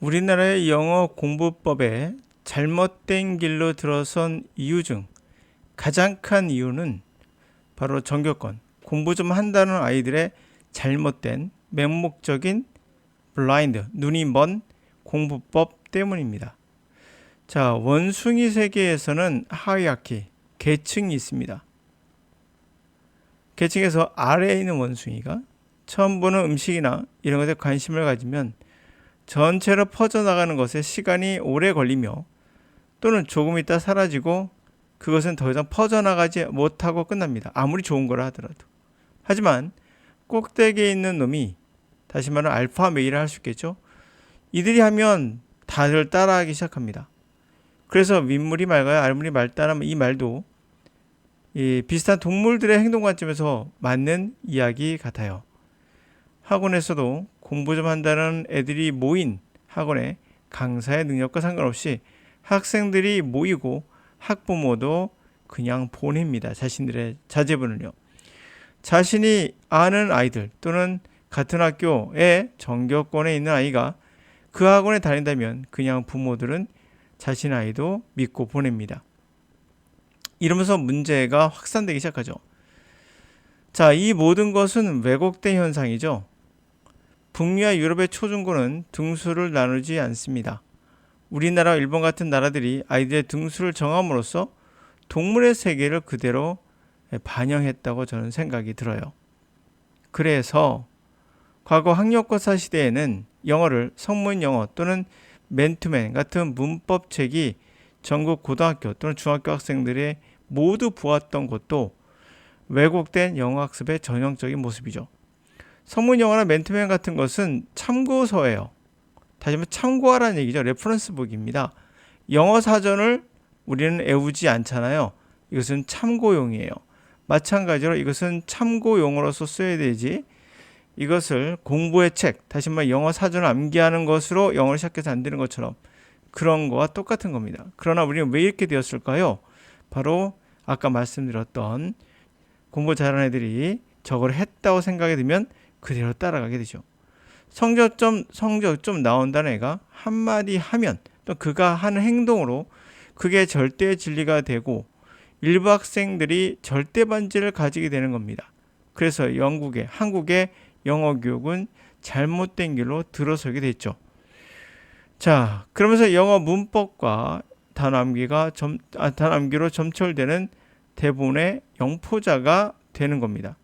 우리나라의 영어 공부법에 잘못된 길로 들어선 이유 중 가장 큰 이유는 바로 정교권, 공부 좀 한다는 아이들의 잘못된 맹목적인 블라인드, 눈이 먼 공부법 때문입니다. 자, 원숭이 세계에서는 하이아키, 계층이 있습니다. 계층에서 아래에 있는 원숭이가 처음 보는 음식이나 이런 것에 관심을 가지면 전체로 퍼져나가는 것에 시간이 오래 걸리며 또는 조금 있다 사라지고 그것은 더 이상 퍼져나가지 못하고 끝납니다. 아무리 좋은 거라 하더라도. 하지만 꼭대기에 있는 놈이 다시 말하면 알파 메일을 할 수 있겠죠. 이들이 하면 다들 따라하기 시작합니다. 그래서 윗물이 맑아요, 알물이 맑다는 이 말도 이 비슷한 동물들의 행동 관점에서 맞는 이야기 같아요. 학원에서도 공부 좀 한다는 애들이 모인 학원에 강사의 능력과 상관없이 학생들이 모이고 학부모도 그냥 보냅니다. 자신들의 자제분을요. 자신이 아는 아이들 또는 같은 학교에 정교권에 있는 아이가 그 학원에 다닌다면 그냥 부모들은 자신 아이도 믿고 보냅니다. 이러면서 문제가 확산되기 시작하죠. 자, 이 모든 것은 왜곡된 현상이죠. 북미와 유럽의 초중고는 등수를 나누지 않습니다. 우리나라, 일본 같은 나라들이 아이들의 등수를 정함으로써 동물의 세계를 그대로 반영했다고 저는 생각이 들어요. 그래서 과거 학력고사 시대에는 영어를 성문 영어 또는 맨투맨 같은 문법 책이 전국 고등학교 또는 중학교 학생들의 모두 보았던 것도 왜곡된 영어 학습의 전형적인 모습이죠. 성문 영어나 맨투맨 같은 것은 참고서예요. 다시 한번 참고하라는 얘기죠. 레퍼런스북입니다. 영어 사전을 우리는 애우지 않잖아요. 이것은 참고용이에요. 마찬가지로 이것은 참고용어로서 써야 되지. 이것을 공부의 책, 다시 말해 영어 사전을 암기하는 것으로 영어를 시작해서 안 되는 것처럼 그런 거와 똑같은 겁니다. 그러나 우리는 왜 이렇게 되었을까요? 바로 아까 말씀드렸던 공부 잘하는 애들이 저걸 했다고 생각이 들면 그대로 따라가게 되죠. 성적점 성적점 나온다는 애가 한마디 하면 또 그가 하는 행동으로 그게 절대 진리가 되고 일부 학생들이 절대 반지를 가지게 되는 겁니다. 그래서 영국의 한국의 영어 교육은 잘못된 길로 들어서게 됐죠. 자, 그러면서 영어 문법과 단암기가 점, 아, 단암기로 점철되는 대부분의 영포자가 되는 겁니다.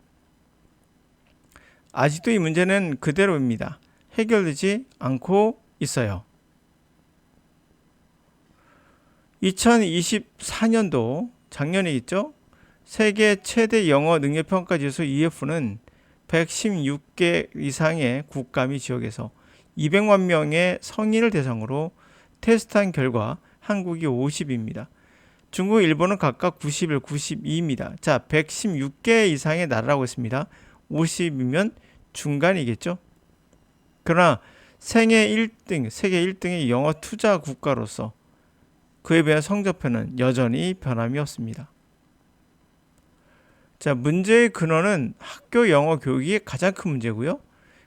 아직도 이 문제는 그대로입니다. 해결되지 않고 있어요. 2024년도 작년에 있죠. 세계 최대 영어 능력 평가 지수 EF는 116개 이상의 국가 및 지역에서 200만 명의 성인을 대상으로 테스트한 결과 한국이 50입니다. 중국, 일본은 각각 91, 92입니다. 자, 116개 이상의 나라라고 했습니다. 50이면 중간이겠죠? 그러나 생애 1등, 세계 1등의 영어 투자 국가로서 그에 비한 성적표는 여전히 변함이 없습니다. 자, 문제의 근원은 학교 영어 교육이 가장 큰 문제고요.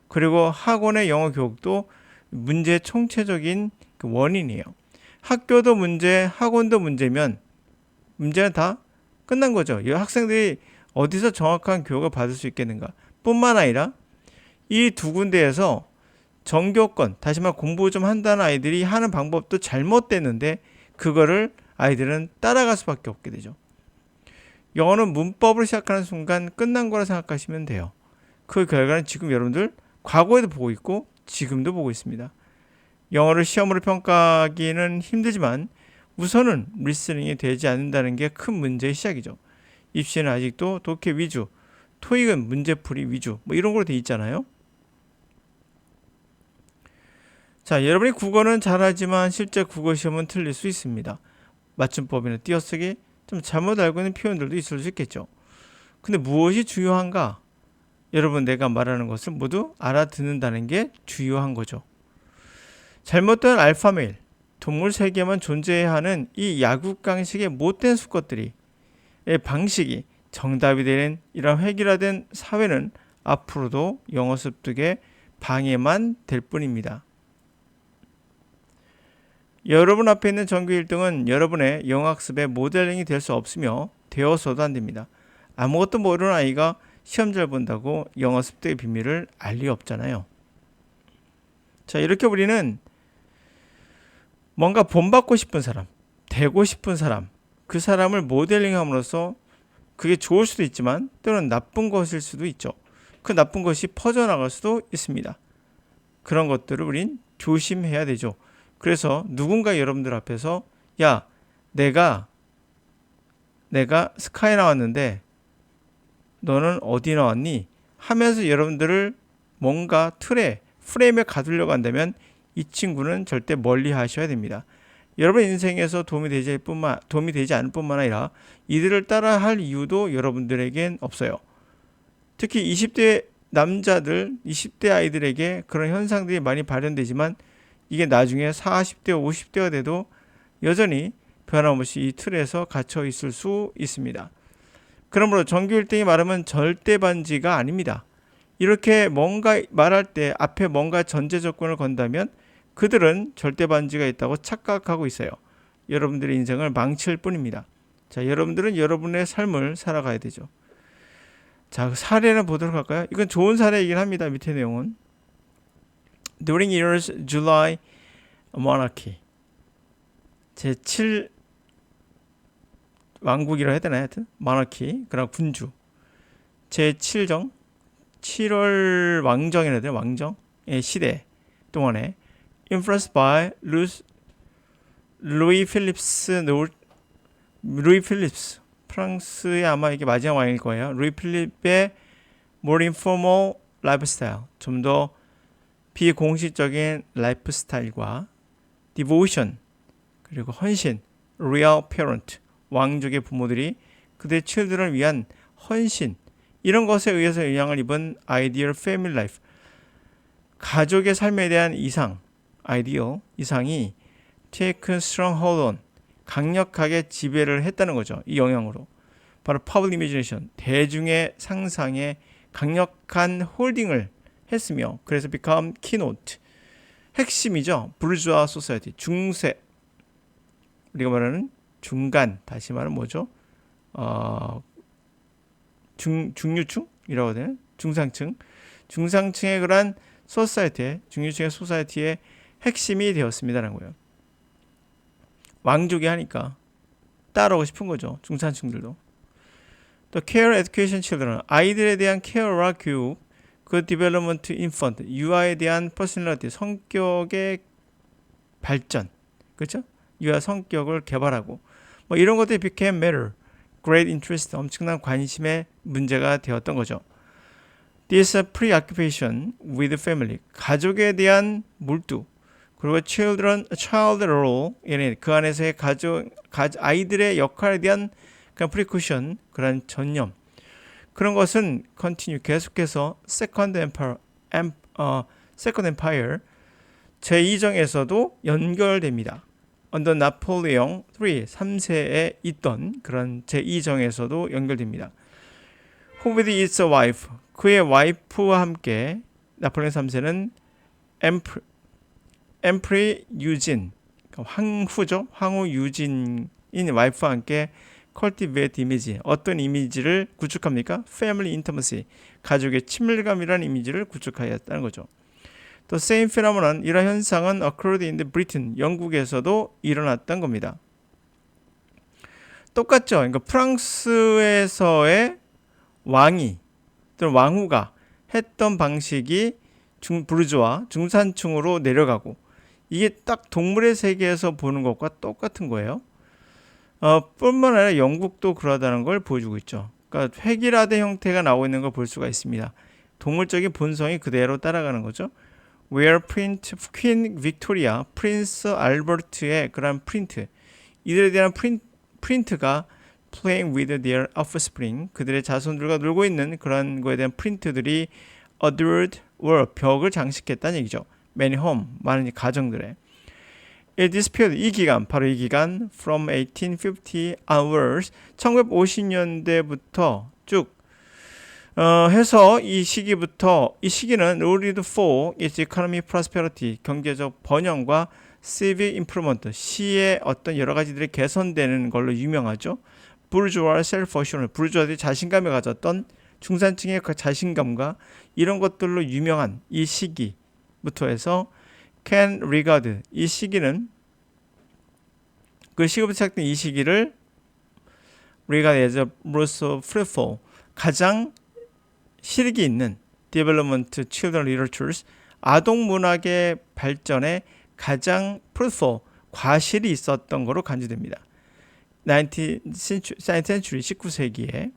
그리고 학원의 영어 교육도 문제의 총체적인 그 원인이에요. 학교도 문제, 학원도 문제면 문제는 다 끝난 거죠. 이 학생들이 어디서 정확한 교육을 받을 수 있겠는가? 뿐만 아니라 이 두 군데에서 정교권, 다시 말해 공부 좀 한다는 아이들이 하는 방법도 잘못됐는데 그거를 아이들은 따라갈 수밖에 없게 되죠. 영어는 문법을 시작하는 순간 끝난 거라 생각하시면 돼요. 그 결과는 지금 여러분들 과거에도 보고 있고 지금도 보고 있습니다. 영어를 시험으로 평가하기는 힘들지만 우선은 리스닝이 되지 않는다는 게 큰 문제의 시작이죠. 입시는 아직도 독해 위주, 토익은 문제풀이 위주, 뭐 이런 걸로 돼 있잖아요. 자, 여러분이 국어는 잘하지만 실제 국어 시험은 틀릴 수 있습니다. 맞춤법이나 띄어쓰기, 좀 잘못 알고 있는 표현들도 있을 수 있겠죠. 근데 무엇이 중요한가? 여러분 내가 말하는 것을 모두 알아듣는다는 게 중요한 거죠. 잘못된 알파메일, 동물 세계만 존재해야 하는 이 야구강식의 못된 수것들이 방식이 정답이 되는 이런 획일화된 사회는 앞으로도 영어 습득에 방해만 될 뿐입니다. 여러분 앞에 있는 전교 1등은 여러분의 영학습의 모델링이 될 수 없으며 되어서도 안 됩니다. 아무것도 모르는 아이가 시험 잘 본다고 영어 습득의 비밀을 알 리 없잖아요. 자, 이렇게 우리는 뭔가 본받고 싶은 사람, 되고 싶은 사람, 그 사람을 모델링함으로써 그게 좋을 수도 있지만 때로는 나쁜 것일 수도 있죠. 그 나쁜 것이 퍼져나갈 수도 있습니다. 그런 것들을 우린 조심해야 되죠. 그래서 누군가 여러분들 앞에서 야, 내가 내가 스카이 나왔는데 너는 어디 나왔니? 하면서 여러분들을 뭔가 틀에 프레임에 가두려고 한다면 이 친구는 절대 멀리 하셔야 됩니다. 여러분 인생에서 도움이 되지 뿐만 도움이 되지 않을 뿐만 아니라 이들을 따라 할 이유도 여러분들에겐 없어요. 특히 20대 남자들, 20대 아이들에게 그런 현상들이 많이 발현되지만 이게 나중에 40대, 50대가 돼도 여전히 변함없이 이 틀에서 갇혀 있을 수 있습니다. 그러므로 전교 1등이 말하면 절대 반지가 아닙니다. 이렇게 뭔가 말할 때 앞에 뭔가 전제 조건을 건다면 그들은 절대 반지가 있다고 착각하고 있어요. 여러분들의 인생을 망칠 뿐입니다. 자, 여러분들은 여러분의 삶을 살아가야 되죠. 자, 그 사례를 보도록 할까요? 이건 좋은 사례이긴 합니다. 밑에 내용은. During years July monarchy. 제7 왕국이라 해야 되나요? 하여튼 monarchy. 그럼 군주. 제7정 7월 왕정이라 해야 되나? 왕정의 시대 동안에 influenced by Louis, Louis Philips 노 루이 필립스 프랑스의 아마 이게 마지막 왕일 거예요. 루이 필립의 more informal lifestyle 좀더 비공식적인 라이프 스타일과 devotion 그리고 헌신 real parent 왕족의 부모들이 그들의 children을 위한 헌신 이런 것에 의해서 영향을 입은 ideal family life 가족의 삶에 대한 이상 ideal 이상이 take strong hold on 강력하게 지배를 했다는 거죠. 이 영향으로. 바로 public imagination, 대중의 상상에 강력한 홀딩을 했으며 그래서 become keynote, 핵심이죠. 부르주아 소사이티, 중세. 우리가 말하는 중간, 다시 말하면 뭐죠? 어, 중, 중류층이라고 되나? 중상층. 중상층의 그러한 소사이티, 중류층의 소사이티의 핵심이 되었습니다라는 거예요. 왕족이 하니까 따라오고 싶은 거죠. 중산층들도. 또 care education children 아이들에 대한 케어와 교육, 그 development infant 유아에 대한 personality 성격의 발전, 그렇죠? 유아 성격을 개발하고 뭐 이런 것들이 became matter, great interest 엄청난 관심의 문제가 되었던 거죠. This preoccupation with family 가족에 대한 몰두 그리고 children, child role, 그 안에서의 가족, 아이들의 역할에 대한 그런 precaution, 그런 전념. 그런 것은 continue, 계속해서 second empire, em, 어, second empire, 제2정에서도 연결됩니다. 언더 나폴레옹 3, 3세에 있던 그런 제2정에서도 연결됩니다. Who with its wife, 그의 와이프와 함께 나폴레옹 3세는 emperor, 엠프리 유진 황후죠. 황후 유진인 와이프와 함께 컬티베이트 이미지 어떤 이미지를 구축합니까? 패밀리 인터머시 가족의 친밀감이라는 이미지를 구축하였다는 거죠. 또 same phenomenon 이런 현상은 occurred in Britain 영국에서도 일어났던 겁니다. 똑같죠. 그러니까 프랑스에서의 왕이 또는 왕후가 했던 방식이 중 부르주아 중산층으로 내려가고 이게 딱 동물의 세계에서 보는 것과 똑같은 거예요. 어, 뿐만 아니라 영국도 그러다는 걸 보여주고 있죠. 그러니까 획일화된 형태가 나오고 있는 걸 볼 수가 있습니다. 동물적인 본성이 그대로 따라가는 거죠. Where print Queen Victoria, 프린스 알버트의 그런 프린트, 이들에 대한 프린, 프린트가 playing with their offspring, 그들의 자손들과 놀고 있는 그런 거에 대한 프린트들이 adored were 벽을 장식했다는 얘기죠. many home 많은 가정들의 It disappeared 이 기간 바로 이 기간 from 1850 onwards 1950년대부터 쭉 어, 해서 이 시기부터 이 시기는 ruled for its economic prosperity 경제적 번영과 civic improvement, 시의 어떤 여러 가지들이 개선되는 걸로 유명하죠. 부르주아 셀퍼슈널, 부르주아들이 자신감을 가졌던 중산층의 그 자신감과 이런 것들로 유명한 이 시기부터 해서 can regard, 이 시기는 그 시기부터 시작된 이 시기를 regard as a most fruitful, 가장 실익이 있는 development children literatures, 아동 문학의 발전에 가장 fruitful, 과실이 있었던 거로 간주됩니다. 19th century, 19세기에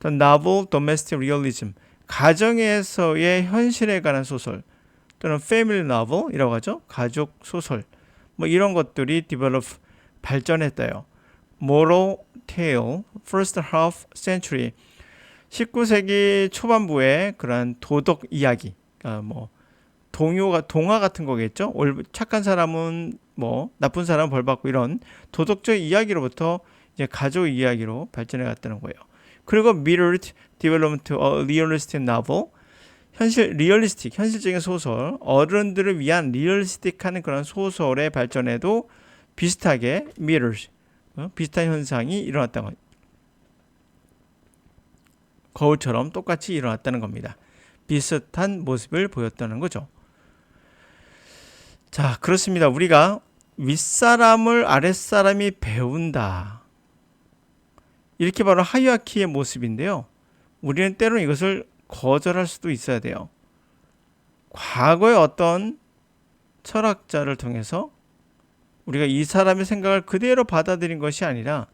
The novel domestic realism, 가정에서의 현실에 관한 소설 또는 family novel이라고 하죠. 가족 소설 뭐 이런 것들이 develop 발전했대요. moral tale, first half century 19세기 초반부에 그러한 도덕 이야기, 그러니까 뭐 동요가 동화 같은 거겠죠. 착한 사람은 뭐 나쁜 사람은 벌 받고 이런 도덕적 이야기로부터 이제 가족 이야기로 발전해 갔다는 거예요. 그리고 mirrored development of realistic novel 현실 리얼리스틱 현실적인 소설 어른들을 위한 리얼리스틱한 그런 소설의 발전에도 비슷하게 mirrors 어? 비슷한 현상이 일어났다고 거울처럼 똑같이 일어났다는 겁니다. 비슷한 모습을 보였다는 거죠. 자, 그렇습니다. 우리가 윗사람을 아랫사람이 배운다. 이렇게 바로 하이아키의 모습인데요. 우리는 때로는 이것을 거절할 수도 있어야 돼요. 과거의 어떤 철학자를 통해서 우리가 이 사람의 생각을 그대로 받아들인 것이 아니라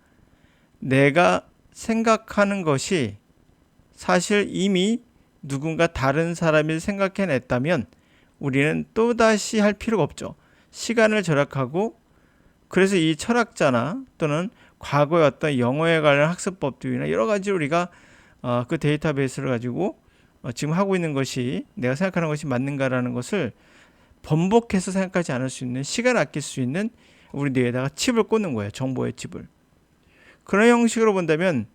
내가 생각하는 것이 사실 이미 누군가 다른 사람이 생각해냈다면 우리는 또다시 할 필요가 없죠. 시간을 절약하고 그래서 이 철학자나 또는 과거의 어떤 영어에 관련 학습법들이나 여러 가지 우리가 어, 그 데이터베이스를 가지고 어, 지금 하고 있는 것이 내가 생각하는 것이 맞는가라는 것을 번복해서 생각하지 않을 수 있는 시간 아낄 수 있는 우리 뇌에다가 칩을 꽂는 거예요. 정보의 칩을. 그런 형식으로 본다면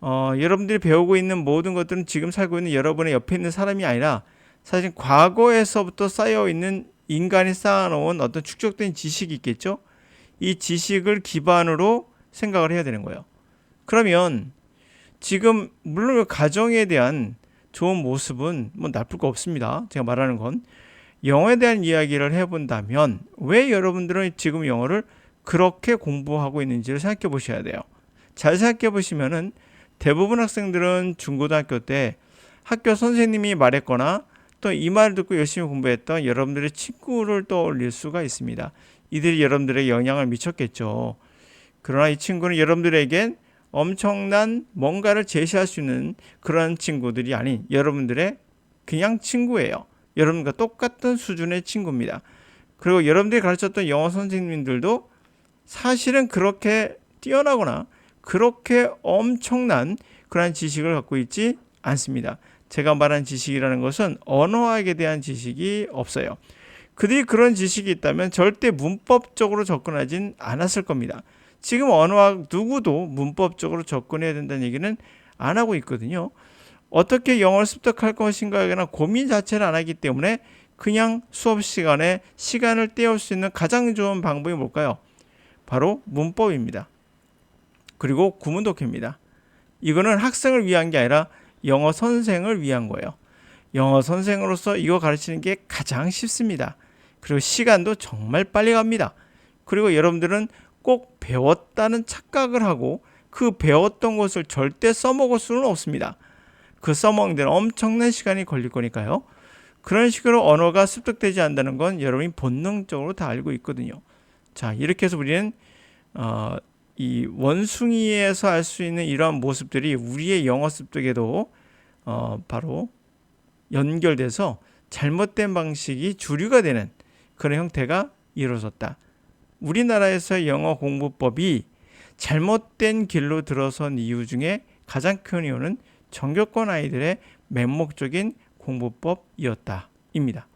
어, 여러분들이 배우고 있는 모든 것들은 지금 살고 있는 여러분의 옆에 있는 사람이 아니라 사실 과거에서부터 쌓여 있는 인간이 쌓아놓은 어떤 축적된 지식이 있겠죠. 이 지식을 기반으로 생각을 해야 되는 거예요. 그러면 지금 물론 그 가정에 대한 좋은 모습은 뭐 나쁠 거 없습니다. 제가 말하는 건 영어에 대한 이야기를 해본다면 왜 여러분들은 지금 영어를 그렇게 공부하고 있는지를 생각해 보셔야 돼요. 잘 생각해 보시면은 대부분 학생들은 중고등학교 때 학교 선생님이 말했거나 또 이 말을 듣고 열심히 공부했던 여러분들의 친구를 떠올릴 수가 있습니다. 이들이 여러분들에게 영향을 미쳤겠죠. 그러나 이 친구는 여러분들에겐 엄청난 뭔가를 제시할 수 있는 그런 친구들이 아닌 여러분들의 그냥 친구예요. 여러분과 똑같은 수준의 친구입니다. 그리고 여러분들이 가르쳤던 영어 선생님들도 사실은 그렇게 뛰어나거나 그렇게 엄청난 그러한 지식을 갖고 있지 않습니다. 제가 말한 지식이라는 것은 언어학에 대한 지식이 없어요. 그들이 그런 지식이 있다면 절대 문법적으로 접근하진 않았을 겁니다. 지금 언어학 누구도 문법적으로 접근해야 된다는 얘기는 안 하고 있거든요. 어떻게 영어를 습득할 것인가에 관한 고민 자체를 안 하기 때문에 그냥 수업 시간에 시간을 때울 수 있는 가장 좋은 방법이 뭘까요? 바로 문법입니다. 그리고 구문독해입니다. 이거는 학생을 위한 게 아니라 영어 선생을 위한 거예요. 영어 선생으로서 이거 가르치는 게 가장 쉽습니다. 그리고 시간도 정말 빨리 갑니다. 그리고 여러분들은 꼭 배웠다는 착각을 하고 그 배웠던 것을 절대 써먹을 수는 없습니다. 그 써먹는 데는 엄청난 시간이 걸릴 거니까요. 그런 식으로 언어가 습득되지 않는다는 건 여러분이 본능적으로 다 알고 있거든요. 자, 이렇게 해서 우리는 어, 이 원숭이에서 알 수 있는 이러한 모습들이 우리의 영어 습득에도 어, 바로 연결돼서 잘못된 방식이 주류가 되는 그런 형태가 이루어졌다. 우리나라에서 영어 공부법이 잘못된 길로 들어선 이유 중에 가장 큰 이유는 정교권 아이들의 맹목적인 공부법이었다입니다.